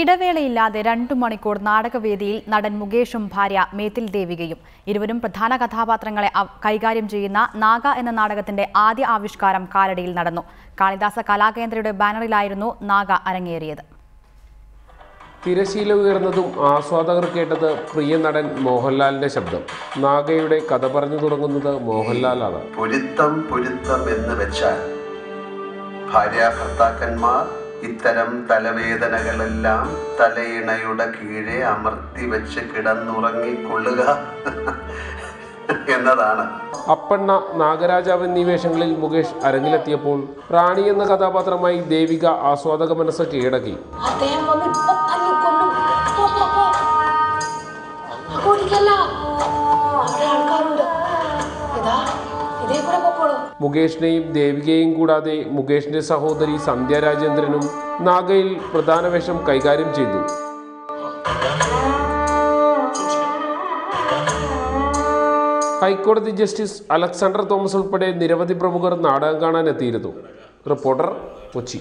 ഇടവേളയില്ലാതെ രണ്ടു മണിക്കൂർ നാടകവേദിയിൽ നടൻ മുകേഷും ഭാര്യ മേത്തിൽ ദേവികയും. ഇരുവരും പ്രധാന കഥാപാത്രങ്ങളെ കൈകാര്യം ചെയ്യുന്ന നാഗ എന്ന നാടകത്തിന്റെ ആദ്യ ആവിഷ്കാരം കാലടിയിൽ നടന്നു. കാളിദാസ കലാകേന്ദ്രയുടെ ബാനറിലായിരുന്നു നാഗ അരങ്ങേറിയത്. തിരശീല ഉയർന്നതും ആസ്വാദകർ കേട്ടത് പ്രിയ നടൻ മോഹൻലാലിന്റെ ശബ്ദം. നാഗയുടെ കഥ പറഞ്ഞു തുടങ്ങുന്നത് മോഹൻലാലാണ്. പൊരുത്തം പൊരുത്തം എന്ന് വെച്ചാൽ ഭാര്യ ഭർത്താക്കന്മാർ ഇത്തരം തലവേദനകളെല്ലാം തലയിണയുടെ കീഴെ അമർത്തി വെച്ച് കിടന്നുറങ്ങിക്കൊള്ളുക എന്നതാണ്. അപ്പണ്ണ നാഗരാജാവ് എന്നീ വേഷങ്ങളിൽ മുകേഷ് അരങ്ങിലെത്തിയപ്പോൾ റാണി എന്ന കഥാപാത്രമായി ദേവിക ആസ്വാദക മനസ്സ് കീഴടക്കി. ഇതേ കൂടെ മുകേഷിനെയും ദേവികയെയും കൂടാതെ മുകേഷിന്റെ സഹോദരി സന്ധ്യ രാജേന്ദ്രനും നാഗയിൽ പ്രധാന വേഷം കൈകാര്യം ചെയ്തു. ഹൈക്കോടതി ജസ്റ്റിസ് അലക്സാണ്ടർ തോമസ് ഉൾപ്പെടെ നിരവധി പ്രമുഖർ നാടകം കാണാൻ എത്തിയിരുന്നു റിപ്പോർട്ടർ കൊച്ചി.